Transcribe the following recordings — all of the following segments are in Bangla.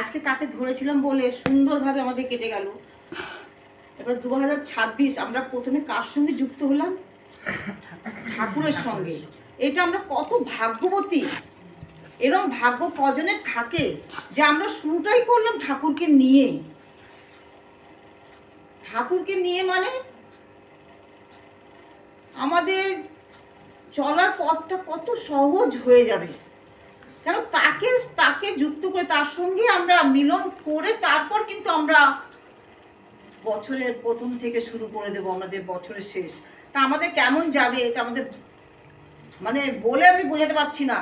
আজকে তাকে ধরেছিলাম বলে সুন্দরভাবে আমাদের কেটে গেল। এবার দু হাজার ছাব্বিশ আমরা প্রথমে কার সঙ্গে যুক্ত হলাম? ঠাকুরের সঙ্গে। এটা আমরা কত ভাগ্যবতী। এরকম ভাগ্য কজনের থাকে যে আমরা শুরুটাই করলাম ঠাকুরকে নিয়ে। ঠাকুরকে নিয়ে মানে আমাদের চলার পথটা কত সহজ হয়ে যাবে। কেন তাকে তাকে যুক্ত করে তার সঙ্গে আমরা মিলন করে তারপর কিন্তু আমরা বছরের প্রথম থেকে শুরু করে দেবো, আমাদের বছরের শেষ। তা আমাদের কেমন যাবে এটা আমাদের মানে বলে আমি বোঝাতে পারছি না।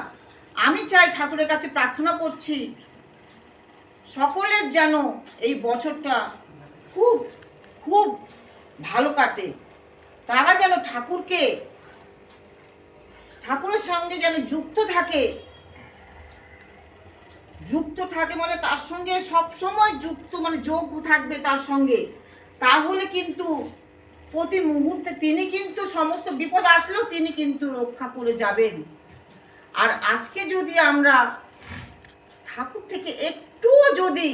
আমি চাই ঠাকুরের কাছে প্রার্থনা করছি, সকলের যেন এই বছরটা খুব খুব ভালো কাটে। তারা যেন ঠাকুরকে, ঠাকুরের সঙ্গে যেন যুক্ত থাকে যুক্ত থাকে মানে তার সঙ্গে সব সময় যুক্ত মানে যোগ থাকবে তার সঙ্গে। তাহলে কিন্তু প্রতি মুহূর্তে তিনি কিন্তু সমস্ত বিপদ আসলেও তিনি কিন্তু রক্ষা করে যাবেন। আর আজকে যদি আমরা ঠাকুর থেকে একটুও যদি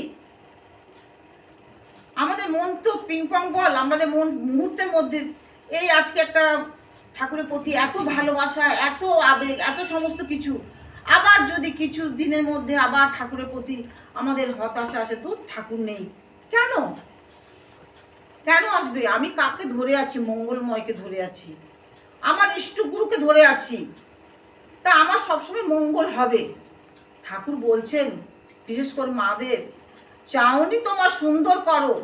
আমাদের মন তো পিংপং বল আমাদের মন মুহূর্তের মধ্যে এই আজকে একটা ঠাকুরের প্রতি এত ভালোবাসা, এত আবেগ, এত সমস্ত কিছু আবার যদি কিছু দিনের মধ্যে আবার ঠাকুরের প্রতি আমাদের হতাশা আসে তো ঠাকুর নেই। কেন? কেন আসবে? আমি কাকে ধরে আছি? মঙ্গলময়কে ধরে আছি। আমার ইষ্টগুরুকে ধরে আছি। তা আমার সবসময় মঙ্গল হবে। ঠাকুর বলছেন বিশেষ করে মাদের চাউনি তোমার সুন্দর করো।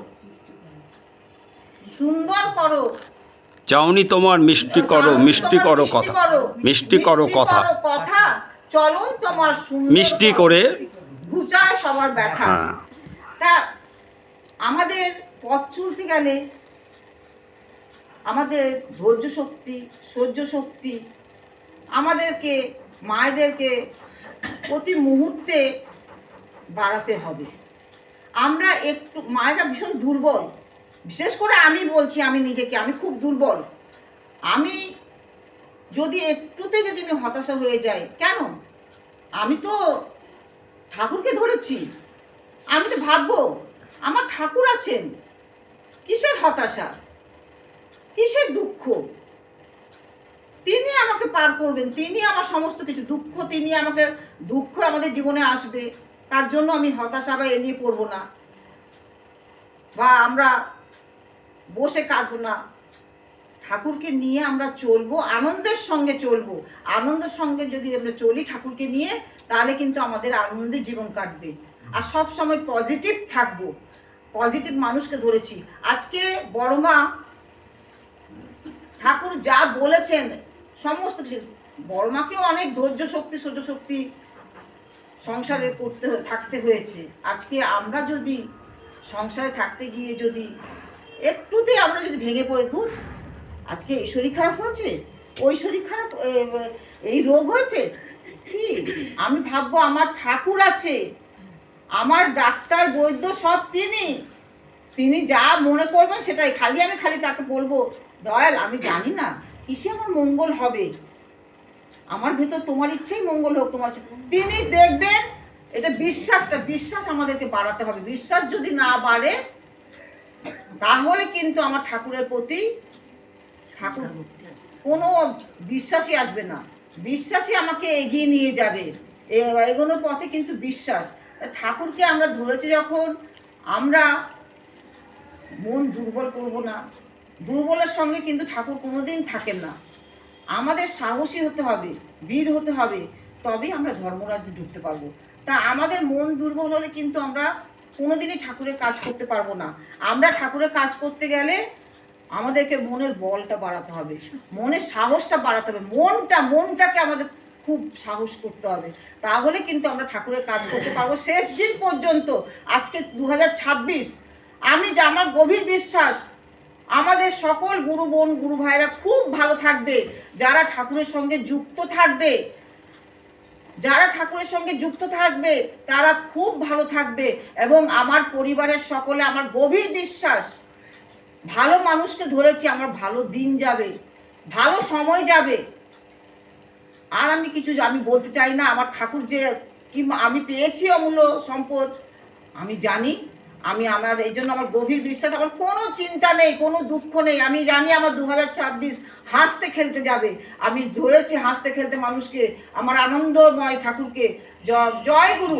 সুন্দর করো। চাউনি তোমার মিষ্টি করো মিষ্টি করো কথা। মিষ্টি করো কথা। করো কথা। চলন তোমার সুন্দর মিষ্টি করে ঘুচায় সবার ব্যথা। হ্যাঁ। তা আমাদের পথ চলতে গেলে আমাদের ধৈর্য শক্তি সহ্য শক্তি আমাদেরকে মায়েদেরকে প্রতি মুহূর্তে বাড়াতে হবে। আমরা একটু মায়েরা ভীষণ দুর্বল। বিশেষ করে আমি বলছি আমি নিজেকে আমি খুব দুর্বল। আমি যদি একটুতে যদি আমি হতাশা হয়ে যাই, কেন? আমি তো ঠাকুরকে ধরেছি। আমি তো ভাববো, আমার ঠাকুর আছেন। কিসের হতাশা? কিসের দুঃখ? তিনি আমাকে পার করবেন, তিনি আমার সমস্ত কিছু, দুঃখ, তিনি আমাকে, দুঃখ আমাদের জীবনে আসবে। তার জন্য আমি হতাশা বা এ নিয়ে পড়ব না। বা আমরা বসে কাঁদবো না। ঠাকুরকে নিয়ে আমরা চলবো, আনন্দের সঙ্গে চলবো। আনন্দের সঙ্গে যদি আমরা চলি ঠাকুরকে নিয়ে, তাহলে কিন্তু আমাদের আনন্দে জীবন কাটবে। আর সব সময় পজিটিভ থাকব। পজিটিভ মানুষকে ধরেছি। আজকে বড় মা ঠাকুর যা বলেছেন, সমস্ত কিছু। বড় মাকেও অনেক ধৈর্য শক্তি, সহ্য শক্তি সংসারে করতে থাকতে হয়েছে। আজকে আমরা যদি সংসারে থাকতে গিয়ে যদি একটুতে আমরা যদি ভেঙে পড়ে দুধ আজকে এই শরীর খারাপ হয়েছে? ওই শরীর খারাপ এই রোগ হয়েছে? কি? আমি ভাববো আমার ঠাকুর আছে। আমার ডাক্তার, বৈদ্য সব তিনি। তিনি যা মনে করবেন সেটাই। খালি আমি খালি তাকে বলব, দয়াল, আমি জানি না কিসে আমার মঙ্গল হবে। আমার ভেতর তোমার ইচ্ছেই মঙ্গল হোক, তোমার তিনি দেখবেন, এটা বিশ্বাসটা, বিশ্বাস আমাদেরকে বাড়াতে হবে। বিশ্বাস যদি না বাড়ে, তাহলে কিন্তু আমার ঠাকুরের প্রতি ঠাকুর, কোনো বিশ্বাসই আসবে না। বিশ্বাসই আমাকে এগিয়ে নিয়ে যাবে। এগোনোর পথে কিন্তু বিশ্বাস। ঠাকুরকে আমরা ধরেছি যখন আমরা মন দুর্বল করব না। দুর্বলের সঙ্গে কিন্তু ঠাকুর কোনোদিন থাকেন না। আমাদের সাহসী হতে হবে, বীর হতে হবে, তবেই আমরা ধর্মরাজ্যে ঢুকতে পারব। তা আমাদের মন দুর্বল হলে কিন্তু আমরা কোনোদিনই ঠাকুরের কাজ করতে পারব না। আমরা ঠাকুরের কাজ করতে গেলে আমাদেরকে মনের বলটা বাড়াতে হবে, মনের সাহসটা বাড়াতে হবে, মনটা, মনটাকে আমাদের খুব সাহস করতে হবে। তাহলে কিন্তু আমরা ঠাকুরের কাজ করতে পারব। শেষ দিন পর্যন্ত, আজকে দু হাজার ছাব্বিশ, আমি যে আমার গভীর বিশ্বাস, আমাদের সকল গুরু বোন, গুরু ভাইরা খুব ভালো থাকবে, যারা ঠাকুরের সঙ্গে যুক্ত থাকবে, যারা ঠাকুরের সঙ্গে যুক্ত থাকবে, তারা খুব ভালো থাকবে। এবং আমার পরিবারের সকলে, আমার গভীর বিশ্বাস ভালো মানুষকে ধরেছি, আমার ভালো দিন যাবে, ভালো সময় যাবে। আর আমি কিছু আমি বলতে চাই না, আমার ঠাকুর যে, কি আমি পেয়েছি অমূল্য সম্পদ, আমি জানি, আমি আমার, এই জন্য আমার গভীর বিশ্বাস, আমার কোনো চিন্তা নেই, কোনো দুঃখ নেই, আমি জানি আমার দু হাজার ছাব্বিশ হাসতে খেলতে যাবে। আমি ধরেছি হাসতে খেলতে মানুষকে, আমার আনন্দময় ঠাকুরকে। জয় গুরু।